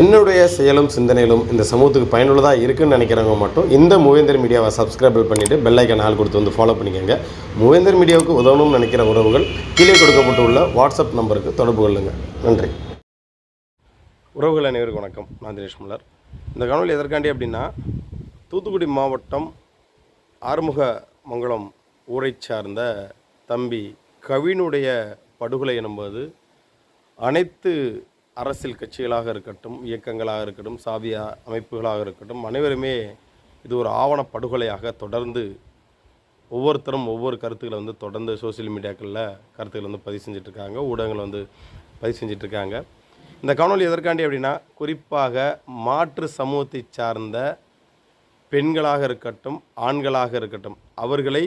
என்னுடைய செயலும் சிந்தனையிலும் இந்த சமூகத்துக்கு பயனுள்ளதாக இருக்குன்னு நினைக்கிறவங்க மட்டும் இந்த மூவேந்தர் மீடியாவை சப்ஸ்கிரைப் பண்ணிவிட்டு பெல்லைக்கன் ஆள் கொடுத்து வந்து ஃபாலோ பண்ணிக்கோங்க. மூவேந்தர் மீடியாவுக்கு உதவணும்னு நினைக்கிற உறவுகள் கீழே கொடுக்கப்பட்டுள்ள வாட்ஸ்அப் நம்பருக்கு தொடர்பு கொள்ளுங்கள் நன்றி. உறவுகள் அனைவருக்கும் வணக்கம். நான் தினேஷ் முல்லர் இந்த காணொலி எதற்காண்டி அப்படின்னா தூத்துக்குடி மாவட்டம் ஆறுமுக மங்கலம் ஊரைச் சார்ந்த தம்பி கவினுடைய படுகொலை என்பது அனைத்து அரசியல் கட்சிகளாக இருக்கட்டும் இயக்கங்களாக இருக்கட்டும் சாதிய அமைப்புகளாக இருக்கட்டும் அனைவருமே இது ஒரு ஆவணப்படுகொலையாக தொடர்ந்து ஒவ்வொருத்தரும் ஒவ்வொரு கருத்துக்களை வந்து தொடர்ந்து சோஷியல் மீடியாக்களில் கருத்துக்களை வந்து பதிவு செஞ்சிட்ருக்காங்க ஊடகங்கள் வந்து பதிவு செஞ்சிட்ருக்காங்க. இந்த காணொலி எதற்காண்டி அப்படின்னா குறிப்பாக மாற்று சமூகத்தை சார்ந்த பெண்களாக இருக்கட்டும் ஆண்களாக இருக்கட்டும் அவர்களை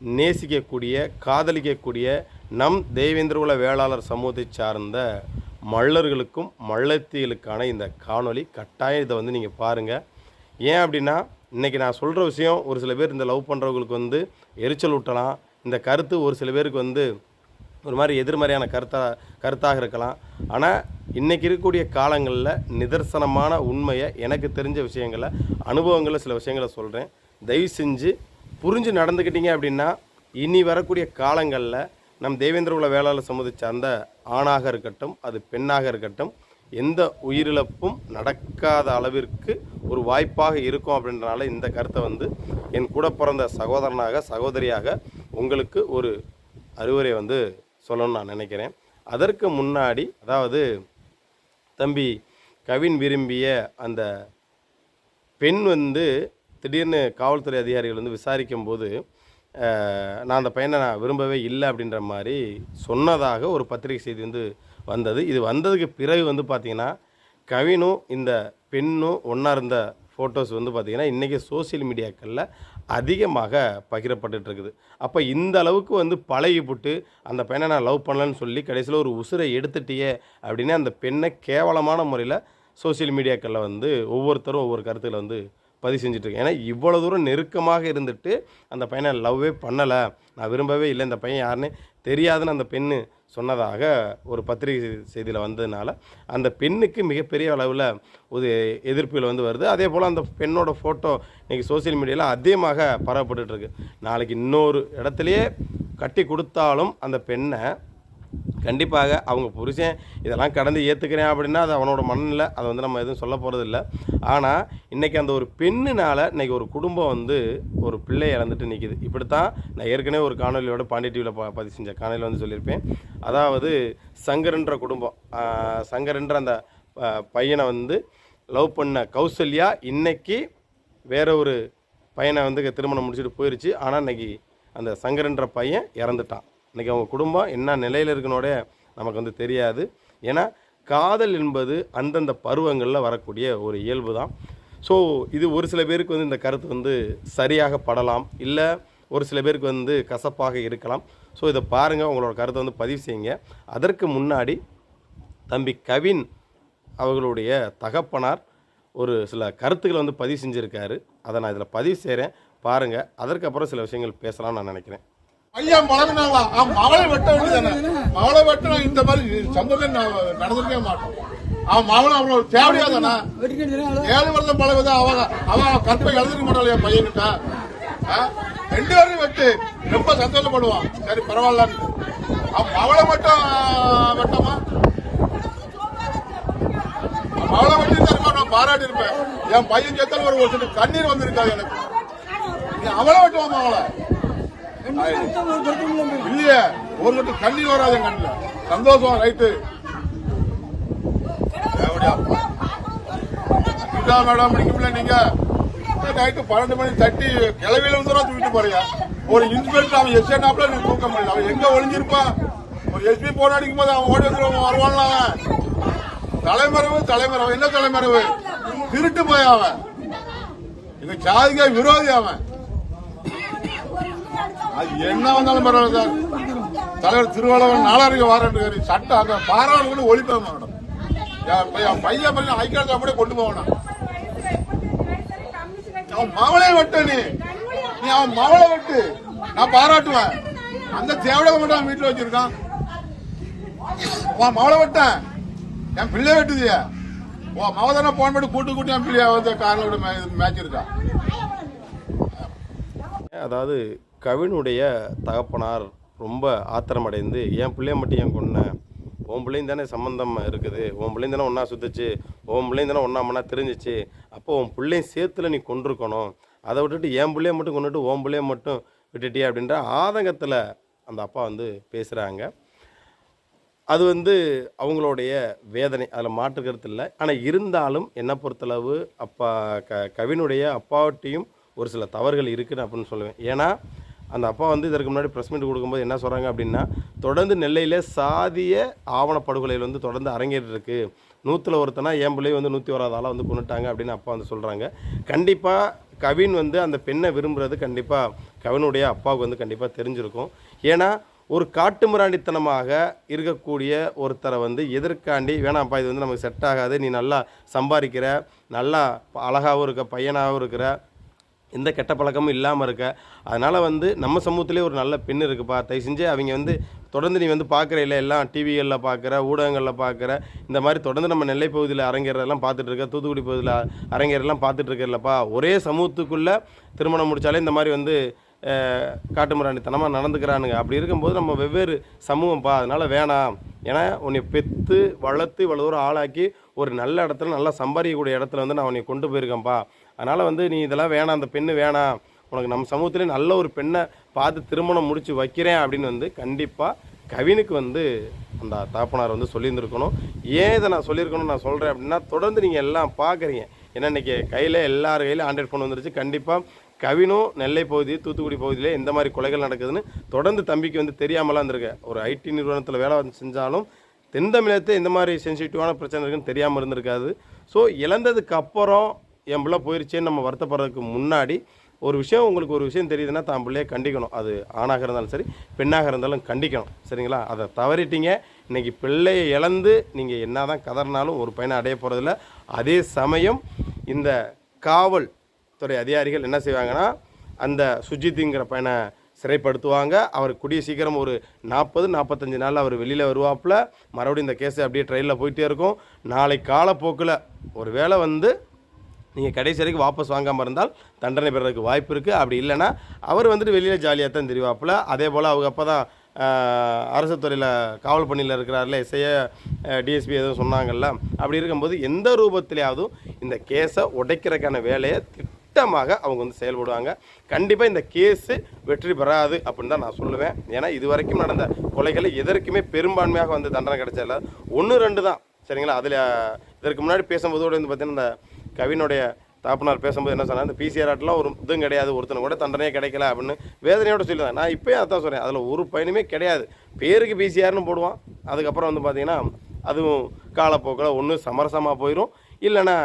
நேசிக்கக்கூடிய காதலிக்கக்கூடிய நம் தேவேந்திரகுல வேளாளர் சமூகத்தை சார்ந்த மள்ளர்களுக்கும் மள்ளத்திகளுக்கான இந்த காணொளி கட்டாயம் இதை வந்து நீங்கள் பாருங்கள் ஏன் அப்படின்னா இன்றைக்கி நான் சொல்கிற விஷயம் ஒரு சில பேர் இந்த லவ் பண்ணுறவங்களுக்கு வந்து எரிச்சல் ஊட்டலாம். இந்த கருத்து ஒரு சில பேருக்கு வந்து ஒரு மாதிரி எதிர்மறையான கருத்தாக கருத்தாக இருக்கலாம். ஆனால் இன்றைக்கி இருக்கக்கூடிய காலங்களில் நிதர்சனமான உண்மையை எனக்கு தெரிஞ்ச விஷயங்களை அனுபவங்களை சில விஷயங்களை சொல்கிறேன் தயவு செஞ்சு புரிஞ்சு நடந்துக்கிட்டீங்க அப்படின்னா இனி வரக்கூடிய காலங்களில் நம் தேவேந்திரகுல வேளாளர் சமூகத்தை சார்ந்த ஆணாக இருக்கட்டும் அது பெண்ணாக இருக்கட்டும் எந்த உயிரிழப்பும் நடக்காத அளவிற்கு ஒரு வாய்ப்பாக இருக்கும் அப்படின்றனால இந்த கருத்தை வந்து என் கூட பிறந்த சகோதரனாக சகோதரியாக உங்களுக்கு ஒரு அறிவுரை வந்து சொல்லணும்னு நான் நினைக்கிறேன். அதற்கு முன்னாடி அதாவது தம்பி கவின் விரும்பிய அந்த பெண் வந்து திடீர்னு காவல்துறை அதிகாரிகள் வந்து விசாரிக்கும் போது நான் அந்த பையனை நான் விரும்பவே இல்லை அப்படின்ற மாதிரி சொன்னதாக ஒரு பத்திரிகை செய்தி வந்து வந்தது. இது வந்ததுக்கு பிறகு வந்து பார்த்திங்கன்னா கவினும் இந்த பெண்ணும் ஒன்றா இருந்த ஃபோட்டோஸ் வந்து பார்த்திங்கன்னா இன்றைக்கி சோஷியல் மீடியாக்களில் அதிகமாக பகிரப்பட்டுருக்குது அப்போ இந்த அளவுக்கு வந்து பழகிப்புட்டு அந்த பையனை நான் லவ் பண்ணலன்னு சொல்லி கடைசியில் ஒரு உசுரை எடுத்துட்டியே அப்படின்னு அந்த பெண்ணை கேவலமான முறையில் சோஷியல் மீடியாக்களில் வந்து ஒவ்வொருத்தரும் ஒவ்வொரு கருத்தில் வந்து பதிவு செஞ்சுட்ருக்கேன். ஏன்னா இவ்வளோ தூரம் நெருக்கமாக இருந்துட்டு அந்த பையனை லவ்வே பண்ணலை. நான் விரும்பவே இல்லை இந்த பையன் யாருன்னு தெரியாதுன்னு அந்த பெண்ணு சொன்னதாக ஒரு பத்திரிகை செய்தியில் வந்ததுனால அந்த பெண்ணுக்கு மிகப்பெரிய அளவில் ஒரு எதிர்ப்புகள் வந்து வருது. அதே போல் அந்த பெண்ணோட ஃபோட்டோ இன்றைக்கி சோஷியல் மீடியாவில் அதிகமாக பரவப்பட்டுருக்கு நாளைக்கு இன்னொரு இடத்துலையே கட்டி கொடுத்தாலும் அந்த பெண்ணை கண்டிப்பாக அவங்க புருஷன் இதெல்லாம் கடந்து ஏற்றுக்கிறேன் அப்படின்னா அது அவனோட மனநிலை அதை வந்து நம்ம எதுவும் சொல்ல போகிறது இல்லை ஆனால் இன்றைக்கி அந்த ஒரு பெண்ணுனால் இன்றைக்கி ஒரு குடும்பம் வந்து ஒரு பிள்ளை இறந்துட்டு நிற்கிது இப்படித்தான் நான் ஏற்கனவே ஒரு காணொலியோட பாண்டி டிவியில் ப பதிவு செஞ்ச காணொலியில் வந்து சொல்லியிருப்பேன். அதாவது சங்கர்ன்ற குடும்பம் சங்கரன்ற சங்கர்ன்ற அந்த ப- பையனை வந்து லவ் பண்ண கௌசல்யா இன்றைக்கி வேற ஒரு பையனை வந்து திருமணம் முடிச்சுட்டு போயிருச்சு. ஆனால் இன்னைக்கு அந்த சங்கரன்ற பையன் இறந்துட்டான். இன்றைக்கி அவங்க குடும்பம் என்ன நிலையில் இருக்கனோட நமக்கு வந்து தெரியாது. ஏன்னா காதல் என்பது அந்தந்த பருவங்களில் வரக்கூடிய ஒரு இயல்பு தான் ஸோ இது ஒரு சில பேருக்கு வந்து இந்த கருத்து வந்து சரியாக படலாம். இல்லை ஒரு சில பேருக்கு வந்து கசப்பாக இருக்கலாம். ஸோ இதை பாருங்கள் உங்களோட கருத்தை வந்து பதிவு செய்யுங்க. அதற்கு முன்னாடி தம்பி கவின் அவர்களுடைய தகப்பனார் ஒரு சில கருத்துக்களை வந்து பதிவு செஞ்சுருக்காரு. அதை நான் இதில் பதிவு செய்கிறேன் பாருங்கள் அதற்கப்புறம் சில விஷயங்கள் பேசலாம்னு நான் நினைக்கிறேன். ஐயா மழங்கினாங்களா அவன் மவளை வெட்ட வேண்டியதானே மகளை வெட்டினா இந்த மாதிரி சம்பவம் நடந்திருக்கவே மாட்டோம். அவன் மவளை அவ்வளவு தேவையாதானா? ஏழு வருஷம் பழகுதா? அவன் அவன் கற்பை எழுதிக்க மாட்டாள் என் பையன்கிட்ட. ஆ? ரெண்டு பேரும் வெட்டு. ரொம்ப சந்தோஷப்படுவான். சரி பரவாயில்லன்னு அவன் மகளை மட்டும் வெட்டமா? மகளை வெட்டி தருமா? நான் பாராட்டி இருப்பேன். என் பையன் சேர்த்தாலும் ஒரு ஒரு கண்ணீர் வந்திருக்காது எனக்கு. அவளை வெட்டுவான் அவளை இல்லையே ஒரு கட்டு கண்ணீர் வராது என் கண்ணுல. சந்தோஷம் ரைட்டு மேடம் படிக்கல நீங்க. நைட்டு பன்னெண்டு மணி தட்டி கிளவியில இருந்து தூக்கிட்டு போறியா? ஒரு இன்ஸ்பெக்டர் அவன் எஸ் என்னாப்ல நீ தூக்க முடியல. அவன் எங்க ஒளிஞ்சிருப்பான் ஒரு எஸ்பி போன் அடிக்கும் போது அவன் ஓடி வந்துருவான் வருவான்ல அவன். தலைமறைவு தலைமறைவு. என்ன தலைமறைவு? திருட்டு போய் அவன். இந்த சாதிக விரோதி அவன். அது என்ன வந்தாலும் பரவாயில்ல சார். தலைவர் திருவள்ளுவர் நாலாயிரம் வாரண்ட் சட்டம் அந்த பாராளுமன்ற கூட ஒழிப்பேன் மேடம். என் பையன் பையன் ஐக்கிய அப்படியே கொண்டு போகணும் அவன் மவளை வெட்டு நீ. நீ அவன் மவளை வெட்டு. நான் பாராட்டுவேன். அந்த தேவடக மட்டும் அவன் வீட்டுல வச்சிருக்கான். உன் மவளை வெட்டேன். என் பிள்ளை வெட்டுதியா ஓ மவதான போன் பண்ணி கூட்டு கூட்டி அம்பிலியா வந்து காரில் மேட்ச் இருக்கா அதாவது கவினுடைய தகப்பனார் ரொம்ப ஆத்திரமடைந்து என் பிள்ளைய மட்டும் ஏன் கொன்ன உன் பிள்ளைங்க தானே சம்மந்தம் இருக்குது. உன் பிள்ளைங்க தானே ஒன்றா சுத்துச்சு. உன் பிள்ளைங்க தானே ஒன்றா மண்ணா தெரிஞ்சிச்சு. அப்போ உன் பிள்ளையும் சேர்த்துல நீ கொண்டிருக்கணும். அதை விட்டுட்டு என் பிள்ளைய மட்டும் கொண்டுட்டு உன் பிள்ளைய மட்டும் விட்டுட்டியே? அப்படின்ற ஆதங்கத்தில் அந்த அப்பா வந்து பேசுகிறாங்க அது வந்து அவங்களுடைய வேதனை. அதில் மாற்றுக்கிறது இல்லை. ஆனால் இருந்தாலும் என்னை பொறுத்தளவு அப்பா க கவினுடைய அப்பாவட்டையும் ஒரு சில தவறுகள் இருக்குன்னு அப்படின்னு சொல்லுவேன். ஏன்னா அந்த அப்பா வந்து இதற்கு முன்னாடி ப்ரெஸ் மீட் கொடுக்கும்போது என்ன சொல்கிறாங்க அப்படின்னா தொடர்ந்து நெல்லையில் சாதிய ஆவணப்படுகொலையில் வந்து தொடர்ந்து அரங்கேறிட்டு இருக்கு நூற்றில் ஒருத்தனா என் பிள்ளை வந்து நூற்றி ஓராது வந்து கொண்டுட்டாங்க அப்படின்னு அப்பா வந்து சொல்கிறாங்க கண்டிப்பாக கவின் வந்து அந்த பெண்ணை விரும்புகிறது கண்டிப்பாக கவினுடைய அப்பாவுக்கு வந்து கண்டிப்பாக தெரிஞ்சிருக்கும். ஏன்னா ஒரு காட்டுமிராண்டித்தனமாக இருக்கக்கூடிய ஒருத்தரை வந்து எதிர்க்காண்டி வேணாம்ப்பா இது வந்து நமக்கு செட் ஆகாது. நீ நல்லா சம்பாதிக்கிற நல்லா அழகாகவும் இருக்க பையனாகவும் இருக்கிற எந்த கெட்ட பழக்கமும் இல்லாமல் இருக்க. அதனால் வந்து நம்ம சமூகத்திலே ஒரு நல்ல பெண் இருக்குப்பா தயவு செஞ்சு அவங்க வந்து தொடர்ந்து நீ வந்து பார்க்குற இல்லை எல்லாம் டிவிகளில் பார்க்குற ஊடகங்களில் பார்க்குற இந்த மாதிரி தொடர்ந்து நம்ம நெல்லை பகுதியில் அரங்கேறதெல்லாம் பார்த்துட்டு இருக்க தூத்துக்குடி பகுதியில் அரங்கேறதெல்லாம் பார்த்துட்டு ஒரே சமூகத்துக்குள்ளே திருமணம் முடித்தாலே இந்த மாதிரி வந்து அஹ், காட்டுமிராண்டித்தனமாக நடந்துக்கிறானுங்க. அப்படி இருக்கும்போது நம்ம வெவ்வேறு சமூகம்ப்பா அதனால் வேணாம். ஏன்னா உன்னை பெற்று வளர்த்து இவ்வளோ தூரம் ஆளாக்கி ஒரு நல்ல இடத்துல நல்லா சம்பாதிக்கக்கூடிய இடத்துல வந்து நான் உன்னை கொண்டு போயிருக்கேன்ப்பா அதனால் வந்து நீ இதெல்லாம் வேணாம் அந்த பெண்ணு வேணாம். உனக்கு நம்ம சமூகத்திலே நல்ல ஒரு பெண்ணை பார்த்து திருமணம் முடித்து வைக்கிறேன் அப்படின்னு வந்து கண்டிப்பாக கவினுக்கு வந்து அந்த தாப்பனார் வந்து சொல்லியிருந்துருக்கணும். ஏன் இதை நான் சொல்லியிருக்கணும்னு நான் சொல்கிறேன் அப்படின்னா தொடர்ந்து நீங்கள் எல்லாம் பார்க்குறீங்க. ஏன்னா இன்றைக்கி கையில் எல்லார் கையிலும் ஆண்ட்ராய்ட் ஃபோன் வந்துருச்சு. கண்டிப்பாக கவினும் நெல்லை பகுதி தூத்துக்குடி பகுதியிலே எந்த மாதிரி கொலைகள் நடக்குதுன்னு தொடர்ந்து தம்பிக்கு வந்து தெரியாமலாம் இருந்திருக்கு. ஒரு ஐடி நிறுவனத்தில் வேலை வந்து செஞ்சாலும் தென் தமிழகத்தை இந்த மாதிரி சென்சிட்டிவான பிரச்சனை இருக்குன்னு தெரியாமல் இருந்திருக்காது. ஸோ இழந்ததுக்கு அப்புறம் என் பிள்ளை போயிருச்சேன்னு நம்ம வருத்தப்படுறதுக்கு முன்னாடி ஒரு விஷயம் உங்களுக்கு ஒரு விஷயம் தெரியுதுன்னா தான் பிள்ளைய கண்டிக்கணும். அது ஆணாக இருந்தாலும் சரி பெண்ணாக இருந்தாலும் கண்டிக்கணும். சரிங்களா? அதை தவறிட்டீங்க. இன்னைக்கு பிள்ளையை இழந்து நீங்கள் என்ன தான் கதறினாலும் ஒரு பையனை அடைய போகிறதில்ல அதே சமயம் இந்த காவல் துறை அதிகாரிகள் என்ன செய்வாங்கன்னா அந்த சுஜித்துங்கிற பையனை சிறைப்படுத்துவாங்க. அவர் கூடிய சீக்கிரம் ஒரு நாற்பது நாற்பத்தஞ்சு நாளில் அவர் வெளியில் வருவாப்புல. மறுபடியும் இந்த கேஸு அப்படியே ட்ரெயினில் போயிட்டே இருக்கும். நாளை காலப்போக்கில் ஒரு வேளை வந்து நீங்கள் கடைசி வரைக்கும் வாபஸ் வாங்காமல் இருந்தால் தண்டனை பெறதுக்கு வாய்ப்பு இருக்குது அப்படி இல்லைன்னா அவர் வந்துட்டு வெளியில் ஜாலியாக தான் தெரிவாப்பில். அதே போல் அவங்க அப்போ தான் அரசு துறையில் காவல் பணியில் இருக்கிறார்ல எஸ்ஐய டிஎஸ்பி எதுவும் சொன்னாங்கல்ல. அப்படி இருக்கும்போது எந்த ரூபத்திலேயாவது இந்த கேஸை உடைக்கிறதுக்கான வேலையை திட்டமாக அவங்க வந்து செயல்படுவாங்க. கண்டிப்பாக இந்த கேஸு வெற்றி பெறாது அப்படின்னு தான் நான் சொல்லுவேன். ஏன்னா இது வரைக்கும் நடந்த கொலைகளை எதற்குமே பெரும்பான்மையாக வந்து தண்டனை கிடைச்சதில்ல. ஒன்று ரெண்டு தான். சரிங்களா? அதில் இதற்கு முன்னாடி பேசும்போது கூட வந்து பார்த்தீங்கன்னா இந்த கவினுடைய தாப்பனார் பேசும்போது என்ன சொன்னால் இந்த பிசிஆர் ஆட்டெலாம் ஒரு இதுவும் கிடையாது ஒருத்தனை கூட தண்டனையே கிடைக்கல அப்படின்னு வேதனையோட சொல்லுவேன் நான் இப்போயும் அதான் சொல்கிறேன் அதில் ஒரு பயனுமே கிடையாது. பேருக்கு பிசிஆர்னு போடுவான். அதுக்கப்புறம் வந்து பார்த்தீங்கன்னா அதுவும் காலப்போக்கில் ஒன்று சமரசமாக போயிடும் இல்லைன்னா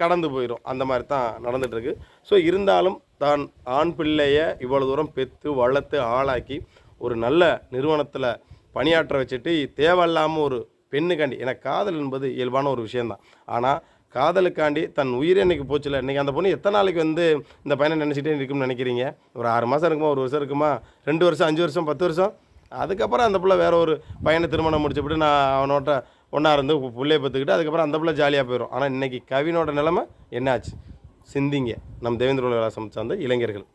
கடந்து போயிடும் அந்த மாதிரி தான் நடந்துகிட்ருக்கு ஸோ இருந்தாலும் தான் ஆண் பிள்ளையை இவ்வளோ தூரம் பெற்று வளர்த்து ஆளாக்கி ஒரு நல்ல நிறுவனத்தில் பணியாற்ற வச்சுட்டு தேவையில்லாமல் ஒரு பெண்ணுக்காண்டி எனக்கு காதல் என்பது இயல்பான ஒரு விஷயந்தான் ஆனால் காதலுக்காண்டி தன் உயிரே இன்னைக்கு போச்சுல? இன்றைக்கி அந்த பொண்ணு எத்தனை நாளைக்கு வந்து இந்த பையனை நினச்சிட்டே இருக்கும்னு நினைக்கிறீங்க? ஒரு ஆறு மாதம் இருக்குமா? ஒரு வருஷம் இருக்குமா? ரெண்டு வருஷம் அஞ்சு வருஷம் பத்து வருஷம்? அதுக்கப்புறம் அந்த பிள்ளை வேற ஒரு பையனை திருமணம் முடிச்சுவிட்டு நான் அவனோட்ட ஒன்றா இருந்து பிள்ளைய பார்த்துக்கிட்டு அதுக்கப்புறம் அந்த பிள்ளை ஜாலியாக போயிடும் ஆனால் இன்றைக்கி கவினோட நிலைமை என்னாச்சு? சிந்திங்க. நம் தேவேந்திர விலாசம் சார்ந்த இளைஞர்கள்.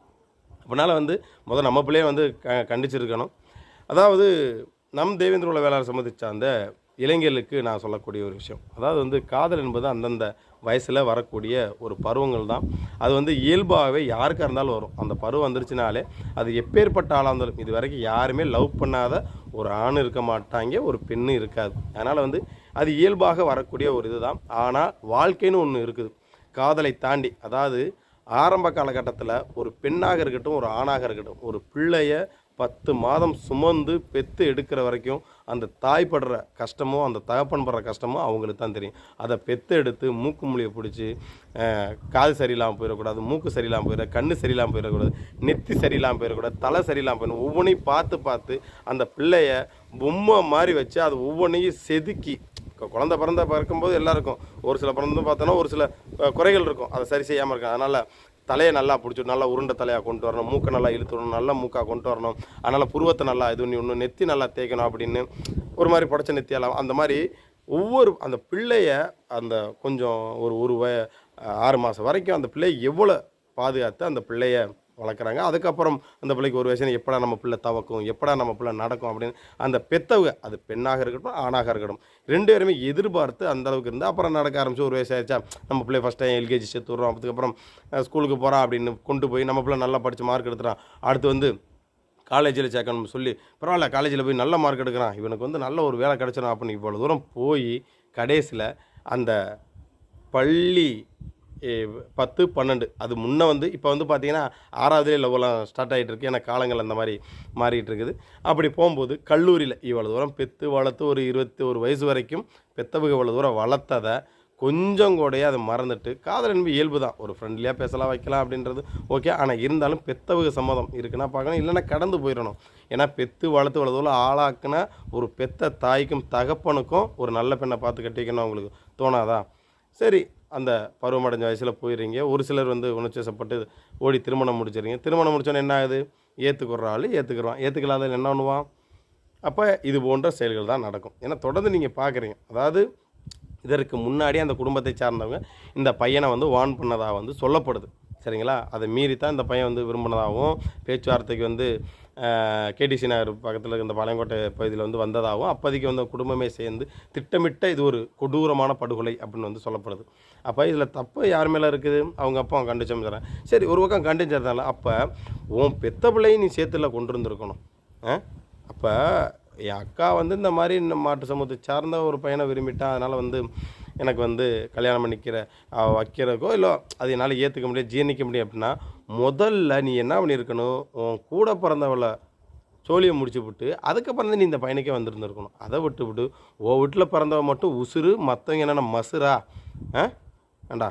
அப்படினால வந்து முதல் நம்ம பிள்ளையே வந்து க கண்டிச்சிருக்கணும். அதாவது நம் தேவேந்திர உலக வேளாண் சம்மதி சார்ந்த இளைஞர்களுக்கு நான் சொல்லக்கூடிய ஒரு விஷயம். அதாவது வந்து காதல் என்பது அந்தந்த வயசில் வரக்கூடிய ஒரு பருவங்கள் தான். அது வந்து இயல்பாகவே யாருக்காக இருந்தாலும் வரும். அந்த பருவம் வந்துருச்சுனாலே அது எப்பேற்பட்ட ஆளாக இருந்தாலும் இது வரைக்கும் யாருமே லவ் பண்ணாத ஒரு ஆண் இருக்க மாட்டாங்க ஒரு பெண் இருக்காது. அதனால் வந்து அது இயல்பாக வரக்கூடிய ஒரு இதுதான். ஆனால் வாழ்க்கைன்னு ஒன்று இருக்குது. காதலை தாண்டி அதாவது ஆரம்ப காலகட்டத்தில் ஒரு பெண்ணாக இருக்கட்டும் ஒரு ஆணாக இருக்கட்டும் ஒரு பிள்ளைய பத்து மாதம் சுமந்து பெற்று எடுக்கிற வரைக்கும் அந்த தாய் படுற கஷ்டமோ அந்த தகப்பன் படுற கஷ்டமோ அவங்களுக்கு தான் தெரியும். அதை பெத்து எடுத்து மூக்கு மொழியை பிடிச்சி காது சரியில்லாமல் போயிடக்கூடாது மூக்கு சரியில்லாமல் போயிட கண்ணு சரியில்லாமல் போயிடக்கூடாது நெத்தி சரியில்லாமல் போயிடக்கூடாது தலை சரியில்லாமல் போயிடும் ஒவ்வொன்றையும் பார்த்து பார்த்து அந்த பிள்ளைய பொம்மை மாதிரி வச்சு அது ஒவ்வொன்றையும் செதுக்கி குழந்த பிறந்த பிறக்கும்போது எல்லாருக்கும் ஒரு சில பிறந்தும் பார்த்தோன்னா ஒரு சில குறைகள் இருக்கும். அதை சரி செய்யாமல் இருக்கும் அதனால் தலையை நல்லா பிடிச்சிட்டு நல்லா உருண்டை தலையாக கொண்டு வரணும். மூக்கை நல்லா இழுத்துடணும். நல்லா மூக்காக கொண்டு வரணும். அதனால் புருவத்தை நல்லா இது பண்ணி ஒன்று நெத்தி நல்லா தேய்க்கணும் அப்படின்னு ஒரு மாதிரி புடச்ச நெத்தியெல்லாம் அந்த மாதிரி ஒவ்வொரு அந்த பிள்ளைய அந்த கொஞ்சம் ஒரு ஒரு வய ஆறு மாதம் வரைக்கும் அந்த பிள்ளையை எவ்வளோ பாதுகாத்து அந்த பிள்ளைய வளர்க்குறாங்க. அதுக்கப்புறம் அந்த பிள்ளைக்கு ஒரு வயசு எப்படா நம்ம பிள்ளை தவக்கும் எப்படா நம்ம பிள்ளை நடக்கும் அப்படின்னு அந்த பெத்தவங்க அது பெண்ணாக இருக்கட்டும் ஆணாக இருக்கட்டும் ரெண்டு பேருமே எதிர்பார்த்து அந்த அளவுக்கு இருந்தால் அப்புறம் நடக்க ஆரம்பிச்சு ஒரு வயசு ஆயிடுச்சா நம்ம பிள்ளை ஃபஸ்ட் டைம் எல்கேஜி சேர்த்து விட்றோம். அதுக்கப்புறம் ஸ்கூலுக்கு போகிறான் அப்படின்னு கொண்டு போய் நம்ம பிள்ளை நல்லா படித்து மார்க் எடுத்துகிறான் அடுத்து வந்து காலேஜில் சேர்க்கணும்னு சொல்லி பரவாயில்ல காலேஜில் போய் நல்ல மார்க் எடுக்கிறான். இவனுக்கு வந்து நல்ல ஒரு வேலை கிடச்சிடும் அப்படின்னு இவ்வளோ தூரம் போய் கடைசியில் அந்த பள்ளி பத்து பன்னெண்டு. அது முன்னே வந்து இப்போ வந்து பார்த்தீங்கன்னா ஆறாவதுலேயே லவ்லாம் ஸ்டார்ட் ஆகிட்டு இருக்கு ஏன்னா காலங்கள் அந்த மாதிரி மாறிட்டு இருக்குது அப்படி போகும்போது கல்லூரியில் இவ்வளோ தூரம் பெற்று வளர்த்து ஒரு இருபத்தி ஒரு வயசு வரைக்கும் பெத்தவகை இவ்வளோ தூரம் வளர்த்ததை கொஞ்சம் கூடயே அதை மறந்துட்டு காதல் என்பது இயல்பு தான். ஒரு ஃப்ரெண்ட்லியாக பேசலாம் வைக்கலாம் அப்படின்றது ஓகே ஆனால் இருந்தாலும் பெத்தவக சம்மதம் இருக்குன்னா பார்க்கணும். இல்லைன்னா கடந்து போயிடணும். ஏன்னா பெத்து வளர்த்து வளர்த்தோல ஆளாக்குனா ஒரு பெத்த தாய்க்கும் தகப்பனுக்கும் ஒரு நல்ல பெண்ணை பார்த்து கட்டிக்கணும் அவங்களுக்கு தோணாதா? சரி அந்த பருவமடைஞ்ச வயசில் போயிடுறீங்க. ஒரு சிலர் வந்து உணர்ச்சிசப்பட்டு ஓடி திருமணம் முடிச்சிடுறீங்க. திருமணம் முடிச்சோன்னே என்ன ஆகுது? ஏற்றுக்குற ஆள் ஏற்றுக்குறான் ஏற்றுக்கலாத என்ன பண்ணுவான்? அப்போ இது போன்ற செயல்கள் தான் நடக்கும். ஏன்னா தொடர்ந்து நீங்கள் பார்க்குறீங்க அதாவது இதற்கு முன்னாடி அந்த குடும்பத்தை சார்ந்தவங்க இந்த பையனை வந்து வான் பண்ணதாக வந்து சொல்லப்படுது. சரிங்களா? அதை மீறி தான் இந்த பையன் வந்து விரும்பினதாகவும் பேச்சுவார்த்தைக்கு வந்து கேடிசி நகர் பக்கத்தில் இருக்க இந்த பாளையங்கோட்டை பகுதியில் வந்து வந்ததாகவும் அப்போதைக்கு வந்து குடும்பமே சேர்ந்து திட்டமிட்ட இது ஒரு கொடூரமான படுகொலை அப்படின்னு வந்து சொல்லப்படுது. அப்போ இதில் தப்பு யார் மேலே இருக்குது? அவங்க அப்பா அவன் கண்டிச்சோம் சரி ஒரு பக்கம் கண்டிச்சதால அப்போ உன் பெத்த பிள்ளையை நீ சேத்துல கொண்டு இருந்திருக்கணும் அப்போ என் அக்கா வந்து இந்த மாதிரி இந்த மாட்டு சமூகத்தை சார்ந்த ஒரு பையனை விரும்பிட்டான் அதனால் வந்து எனக்கு வந்து கல்யாணம் பண்ணிக்கிற வைக்கிறக்கோ இல்லை அது என்னால் ஏற்றுக்க முடியாது ஜீர்ணிக்க முடியும் அப்படின்னா முதல்ல நீ என்ன பண்ணியிருக்கணும்? உன் கூட பிறந்தவளை சோழியை முடிச்சு விட்டு அதுக்கப்புறம் தான் நீ இந்த பையனுக்கே வந்துருந்துருக்கணும். அதை விட்டு விட்டு ஓ வீட்டில் பிறந்தவ மட்டும் உசுறு மற்றவங்க என்னென்ன மசுரா ஆ? ஏண்டா?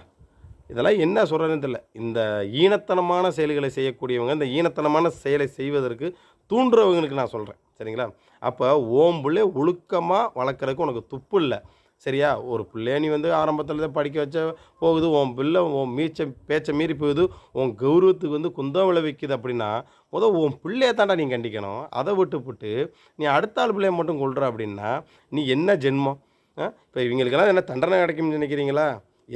இதெல்லாம் என்ன சொல்கிறதுன்னு தெரியல. இந்த ஈனத்தனமான செயல்களை செய்யக்கூடியவங்க இந்த ஈனத்தனமான செயலை செய்வதற்கு தூண்டுறவங்களுக்கு நான் சொல்கிறேன் சரிங்களா? அப்போ ஓம்புள்ளே ஒழுக்கமாக வளர்க்குறதுக்கு உனக்கு துப்பு இல்லை. சரியா? ஒரு பிள்ளைய நீ வந்து ஆரம்பத்தில் படிக்க வச்ச போகுது உன் பிள்ளை உன் மீச்ச பேச்சை மீறி போகுது உன் கௌரவத்துக்கு வந்து குந்தம் விளைவிக்குது அப்படின்னா முதல் உன் பிள்ளைய தாண்டா நீ கண்டிக்கணும். அதை விட்டு போட்டு நீ அடுத்த ஆள் பிள்ளைய மட்டும் கொள்கிற அப்படின்னா நீ என்ன ஜென்மம்? இப்போ இவங்களுக்கெல்லாம் என்ன தண்டனை கிடைக்கும்னு நினைக்கிறீங்களா?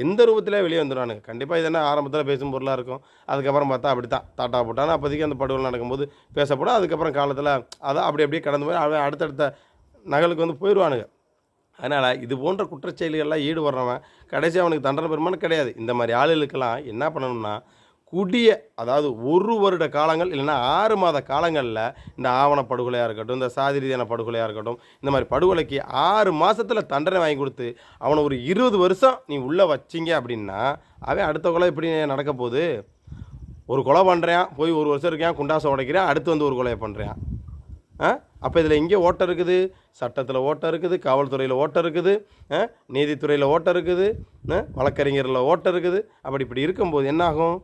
எந்த ரூபத்திலே வெளியே வந்துடுவானுங்க கண்டிப்பாக இது ஆரம்பத்தில் பேசும் பொருளாக இருக்கும். அதுக்கப்புறம் பார்த்தா அப்படி தான் தாட்டா போட்டான்னு அப்போதைக்கு அந்த படுகொலை நடக்கும்போது பேசப்படும். அதுக்கப்புறம் காலத்தில் அதை அப்படி அப்படியே கடந்து போய் அவன் அடுத்தடுத்த நகலுக்கு வந்து போயிடுவானுங்க அதனால் இது போன்ற குற்றச்செயல்கள்லாம் ஈடுபடுறவன் கடைசி அவனுக்கு தண்டனை பெருமானு கிடையாது. இந்த மாதிரி ஆளுகளுக்கெல்லாம் என்ன பண்ணணும்னா குடிய அதாவது ஒரு வருட காலங்கள் இல்லைன்னா ஆறு மாத காலங்களில் இந்த ஆவண படுகொலையாக இருக்கட்டும் இந்த சாதி ரீதியான படுகொலையாக இருக்கட்டும் இந்த மாதிரி படுகொலைக்கு ஆறு மாதத்தில் தண்டனை வாங்கி கொடுத்து அவனை ஒரு இருபது வருஷம் நீ உள்ளே வச்சிங்க அப்படின்னா அவன் அடுத்த கொலை எப்படி நடக்க போகுது? ஒரு கொலை பண்ணுறான் போய் ஒரு வருஷம் இருக்கான் குண்டாசை உடைக்கிறான் அடுத்து வந்து ஒரு கொலையை பண்ணுறான் ஆ? அப்போ இதில் எங்கே ஓட்டம் இருக்குது? சட்டத்தில் ஓட்டம் இருக்குது காவல்துறையில் ஓட்டம் இருக்குது நீதித்துறையில் ஓட்டம் இருக்குது வழக்கறிஞரில் ஓட்டம் இருக்குது. அப்படி இப்படி இருக்கும்போது என்னாகும்?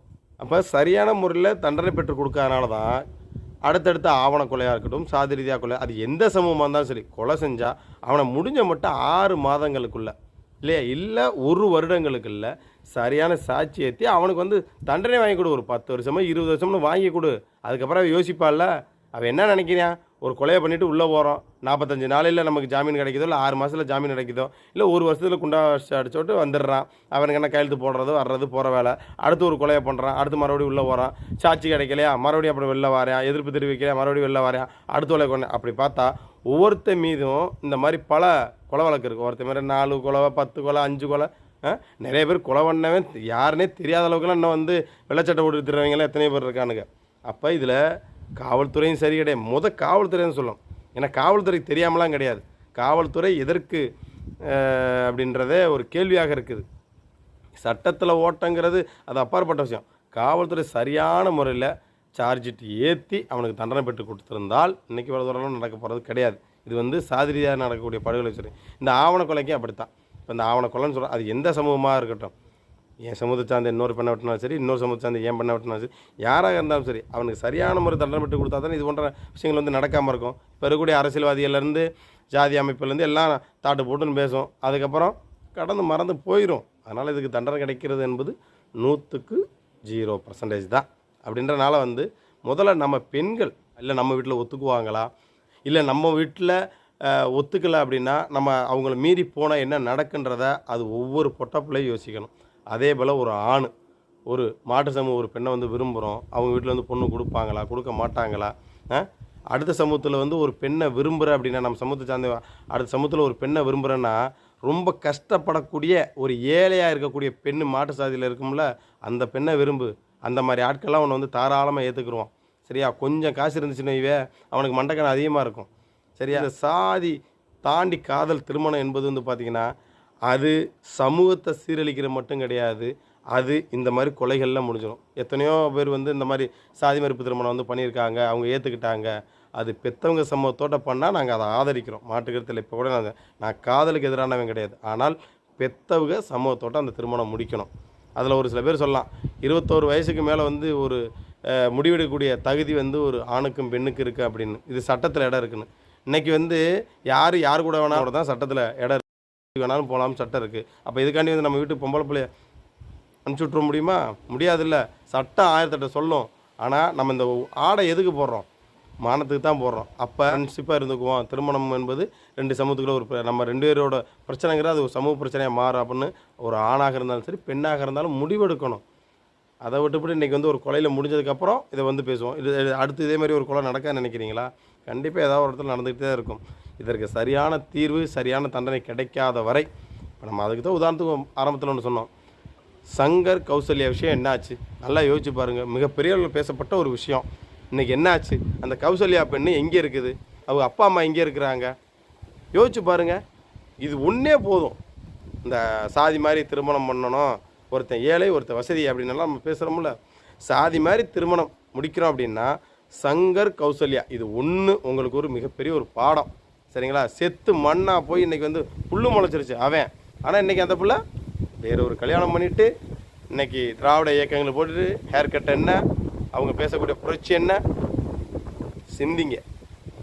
அப்போ சரியான முறையில் தண்டனை பெற்றுக் கொடுக்காதனால தான் அடுத்தடுத்த ஆவண கொலையாக இருக்கட்டும் சாதி ரீதியாக கொலை அது எந்த சமூகமாக இருந்தாலும் சரி கொலை செஞ்சால் அவனை முடிஞ்ச மட்டும் ஆறு மாதங்களுக்குள்ளே இல்லையா? இல்லை ஒரு வருடங்களுக்கு இல்லை சரியான சாட்சி ஏற்றி அவனுக்கு வந்து தண்டனை வாங்கி கொடு. ஒரு பத்து வருஷமோ இருபது வருஷம்னு வாங்கி கொடு. அதுக்கப்புறம் யோசிப்பாள்ல அவன் என்ன நினைக்கிறான்? ஒரு கொலையை பண்ணிவிட்டு உள்ளே போகிறோம் நாற்பத்தஞ்சு நாளையில் நமக்கு ஜாமீன் கிடைக்குதோ இல்லை ஆறு மாதத்தில் ஜாமீன் கிடைக்குதோ இல்லை ஒரு வருஷத்தில் குண்டா அடிச்சு விட்டு வந்துடுறான். அவனுக்கு என்ன கையெழுத்து போடுறது வர்றது போகிற வேலை. அடுத்து ஒரு கொலையை பண்ணுறான் அடுத்து மறுபடியும் உள்ளே போகிறான் சாட்சி கிடைக்கலையா? மறுபடியும் அப்புறம் வெளில வரையான் எதிர்ப்பு தெரிவிக்கலையா? மறுபடியும் வெளில வரையான் அடுத்த கொலை கொண்டு அப்படி பார்த்தா ஒவ்வொருத்த மீதும் இந்த மாதிரி பல கொலை வழக்கு இருக்குது ஒருத்த மாதிரி நாலு கொலை பத்து கொலை அஞ்சு கொலை நிறைய பேர் கொலை பண்ணவன் யாருன்னே தெரியாத அளவுக்குலாம் இன்னும் வந்து வெள்ளச்சட்டை போட்டு திருறவங்களாம் எத்தனை பேர் இருக்கானுங்க. அப்போ இதில் காவல்துறையும் சரி கிடையாது. முத காவல்துறைன்னு சொல்லும். ஏன்னா காவல்துறைக்கு தெரியாமலாம் கிடையாது. காவல்துறை எதற்கு அப்படின்றதே ஒரு கேள்வியாக இருக்குது. சட்டத்தில் ஓட்டங்கிறது அது அப்பாற்பட்ட விஷயம். காவல்துறை சரியான முறையில் சார்ஜிட் ஏற்றி அவனுக்கு தண்டனை பெற்று கொடுத்துருந்தால் இன்றைக்கி வர தூரம் நடக்க போகிறது கிடையாது. இது வந்து சாதிரியாக நடக்கக்கூடிய படுகொலை சரி இந்த ஆவண கொலைக்கும் அப்படித்தான். இப்போ இந்த ஆவண கொலைன்னு சொல்கிறோம் அது எந்த சமூகமாக இருக்கட்டும். என் சமூகத்தை சார்ந்த இன்னொரு பெண்ணை வெட்டினாலும் சரி இன்னொரு சமூகத்தை சார்ந்த என் பெண்ணை வெட்டினாலும் சரி யாராக இருந்தாலும் சரி அவனுக்கு சரியான முறை தண்டனை பெற்று கொடுத்தா தானே இது போன்ற விஷயங்கள் வந்து நடக்காமல் இருக்கும். இப்போ இருக்கக்கூடிய அரசியல்வாதிகள்லேருந்து ஜாதி அமைப்புலேருந்து எல்லாம் தாட்டு போட்டுன்னு பேசும். அதுக்கப்புறம் கடந்து மறந்து போயிடும் அதனால் இதுக்கு தண்டனை கிடைக்கிறது என்பது நூற்றுக்கு ஜீரோ பர்சன்டேஜ் தான். அப்படின்றனால வந்து முதல்ல நம்ம பெண்கள் இல்லை நம்ம வீட்டில் ஒத்துக்குவாங்களா? இல்லை நம்ம வீட்டில் ஒத்துக்கலை அப்படின்னா நம்ம அவங்கள மீறி போனால் என்ன நடக்குன்றத அது ஒவ்வொரு பொட்டப்பிள்ளையும் யோசிக்கணும். அதே போல் ஒரு ஆண் ஒரு மாட்டு சமூக ஒரு பெண்ணை வந்து விரும்புகிறோம் அவங்க வீட்டில் வந்து பொண்ணு கொடுப்பாங்களா கொடுக்க மாட்டாங்களா? அடுத்த சமூகத்தில் வந்து ஒரு பெண்ணை விரும்புகிற அப்படின்னா நம்ம சமூகத்தை சார்ந்த அடுத்த சமூகத்தில் ஒரு பெண்ணை விரும்புகிறேன்னா ரொம்ப கஷ்டப்படக்கூடிய ஒரு ஏழையாக இருக்கக்கூடிய பெண் மாட்டு சாதியில் இருக்கும்ல அந்த பெண்ணை விரும்பு. அந்த மாதிரி ஆட்கள்லாம் அவனை வந்து தாராளமாக ஏற்றுக்குருவான் சரியா? கொஞ்சம் காசு இருந்துச்சுன்னு இவே அவனுக்கு மண்டக்கணம் அதிகமாக இருக்கும். சரியா? இந்த சாதி தாண்டி காதல் திருமணம் என்பது வந்து பார்த்திங்கன்னா அது சமூகத்தை சீரழிக்கிற மட்டும் கிடையாது. அது இந்த மாதிரி கொலைகள்லாம் முடிஞ்சிடும் எத்தனையோ பேர் வந்து இந்த மாதிரி சாதி மறுப்பு திருமணம் வந்து பண்ணியிருக்காங்க அவங்க ஏற்றுக்கிட்டாங்க அது பெத்தவங்க சமூகத்தோட பண்ணால் நாங்கள் அதை ஆதரிக்கிறோம். மாட்டுக்கிறதுல இப்போ கூட நான் நான் காதலுக்கு எதிரானவன் கிடையாது. ஆனால் பெத்தவங்க சமூகத்தோட அந்த திருமணம் முடிக்கணும். அதில் ஒரு சில பேர் சொல்லலாம் இருபத்தோரு வயசுக்கு மேலே வந்து ஒரு முடிவெடுக்கக்கூடிய தகுதி வந்து ஒரு ஆணுக்கும் பெண்ணுக்கும் இருக்குது அப்படின்னு. இது சட்டத்தில் இடம் இருக்குன்னு. இன்றைக்கி வந்து யார் யார் கூட வேணாலும் தான் சட்டத்தில் இடம் வேணாலும் போகலாம்னு சட்டம் இருக்குது அப்போ இதுக்காண்டி வந்து நம்ம வீட்டு பொம்பளை பிள்ளைய அனுப்பிச்சி விட்ற முடியுமா? முடியாதுல்ல. சட்டம் ஆயிரத்தட்ட சொல்லும். ஆனால் நம்ம இந்த ஆடை எதுக்கு போடுறோம்? மானத்துக்கு தான் போடுறோம். அப்போ ஃப்ரெண்ட்ஷிப்பாக இருந்துக்குவோம். திருமணம் என்பது ரெண்டு சமூகத்துக்குள்ள ஒரு பிர- நம்ம ரெண்டு பேரோட பிரச்சனைங்கிறது அது ஒரு சமூக பிரச்சனையாக மாறும். அப்படின்னு ஒரு ஆணாக இருந்தாலும் சரி பெண்ணாக இருந்தாலும் முடிவெடுக்கணும். அதை விட்டுப்பட்டு இன்றைக்கி வந்து ஒரு கொலையில் முடிஞ்சதுக்கப்புறம் இதை வந்து பேசுவோம். இது இது அடுத்து இதே மாதிரி ஒரு கொலை நடக்க நினைக்கிறீங்களா? கண்டிப்பாக ஏதாவது ஒரு இடத்துல நடந்துக்கிட்டே இருக்கும். இதற்கு சரியான தீர்வு சரியான தண்டனை கிடைக்காத வரை இப்போ நம்ம அதுக்கு தான் உதாரணத்துக்கு ஆரம்பத்தில் ஒன்று சொன்னோம். சங்கர் கௌசல்யா விஷயம் என்னாச்சு? நல்லா யோசிச்சு பாருங்கள் மிகப்பெரிய பேசப்பட்ட ஒரு விஷயம். இன்றைக்கி என்னாச்சு? அந்த கௌசல்யா பெண்ணு எங்கே இருக்குது? அவங்க அப்பா அம்மா எங்கே இருக்கிறாங்க? யோசிச்சு பாருங்கள் இது ஒன்றே போதும். இந்த சாதி மாதிரி திருமணம் பண்ணணும். ஒருத்தன் ஏழை ஒருத்தன் வசதி அப்படின்னலாம் நம்ம பேசுகிறோம்ல சாதி மாதிரி திருமணம் முடிக்கிறோம் அப்படின்னா சங்கர் கௌசல்யா. இது ஒன்று உங்களுக்கு ஒரு மிகப்பெரிய ஒரு பாடம். சரிங்களா? செத்து மண்ணாக போய் இன்றைக்கி வந்து புல்லு முளைச்சிருச்சு அவன். ஆனால் இன்றைக்கி அந்த புள்ள வேற ஒரு கல்யாணம் பண்ணிவிட்டு இன்றைக்கி திராவிட இயக்கங்களை போட்டுட்டு ஹேர் கட் என்ன அவங்க பேசக்கூடிய புரட்சி என்ன? சிந்திங்க.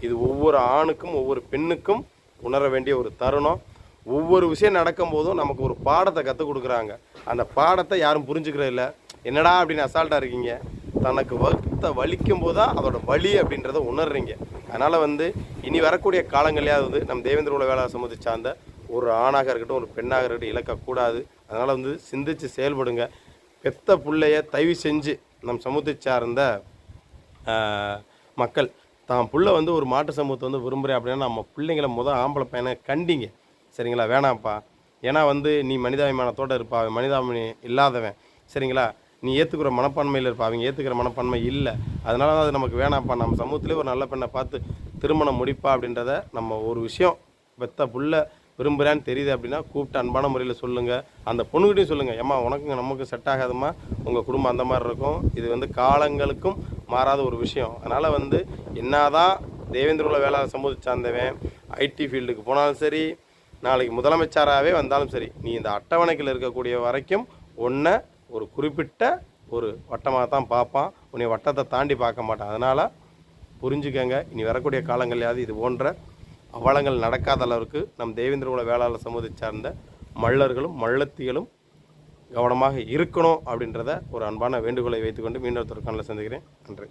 இது ஒவ்வொரு ஆணுக்கும் ஒவ்வொரு பெண்ணுக்கும் உணர வேண்டிய ஒரு தருணம். ஒவ்வொரு விஷயம் நடக்கும்போதும் நமக்கு ஒரு பாடத்தை கற்றுக் கொடுக்குறாங்க. அந்த பாடத்தை யாரும் புரிஞ்சுக்கிறது இல்லை என்னடா அப்படின்னு அசால்ட்டாக இருக்கீங்க? தனக்கு வகுத்த வலிக்கும் போது தான் அதோட வலி அப்படின்றத உணர்றீங்க. அதனால் வந்து இனி வரக்கூடிய காலங்களையாவது வந்து நம்ம தேவேந்திர உல வேலை சமூகத்தை சார்ந்த ஒரு ஆணாக இருக்கட்டும் ஒரு பெண்ணாக இருக்கட்டும் இழக்கக்கூடாது. அதனால் வந்து சிந்தித்து செயல்படுங்க. பெத்த பிள்ளைய தயவு செஞ்சு நம் சமூகத்தை சார்ந்த மக்கள் தான் பிள்ளை வந்து ஒரு மாட்டு சமூகத்தை வந்து விரும்புகிறேன் அப்படின்னா நம்ம பிள்ளைங்கள முத ஆம்பளை பையனை கண்டிங்க. சரிங்களா? வேணாம்ப்பா. ஏன்னா வந்து நீ மனிதாபிமானத்தோடு இருப்பா. அவன் மனிதாபிமானி இல்லாதவன். சரிங்களா? நீ ஏற்றுக்கிற மனப்பான்மையில் இருப்பா. அவங்க ஏற்றுக்கிற மனப்பான்மை இல்லை. அதனால தான் அது நமக்கு வேணாம்ப்பா. நம்ம சமூகத்திலே ஒரு நல்ல பெண்ணை பார்த்து திருமணம் முடிப்பா அப்படின்றத நம்ம ஒரு விஷயம் பெத்த புள்ள விரும்புகிறேன்னு தெரியுது அப்படின்னா கூப்பிட்டு அன்பான முறையில் சொல்லுங்கள் அந்த பொண்ணுகிட்டையும் சொல்லுங்கள் ஏம்மா உனக்கு நமக்கு செட் ஆகாதும்மா. உங்கள் குடும்பம் அந்த மாதிரி இருக்கும். இது வந்து காலங்களுக்கும் மாறாத ஒரு விஷயம். அதனால் வந்து என்னதான் தேவேந்திர வேலை வேளாண் சமூகத்தை சார்ந்தவன் ஐடி ஃபீல்டுக்கு போனாலும் சரி நாளைக்கு முதலமைச்சராகவே வந்தாலும் சரி நீ இந்த அட்டவணைக்கில் இருக்கக்கூடிய வரைக்கும் ஒன்றை ஒரு குறிப்பிட்ட ஒரு வட்டமாக தான் பார்ப்பான். உன்னை வட்டத்தை தாண்டி பார்க்க மாட்டான். அதனால் புரிஞ்சுக்கங்க இனி வரக்கூடிய காலங்களையாவது இது போன்ற அவலங்கள் நடக்காத அளவுக்கு நம் தேவேந்திர குல வேளாளர் சமூகத்தை சார்ந்த மள்ளர்களும் மள்ளத்திகளும் கவனமாக இருக்கணும் அப்படின்றத ஒரு அன்பான வேண்டுகோளை வைத்துக்கொண்டு மீண்டும் ஒரு சந்திக்கிறேன். நன்றி.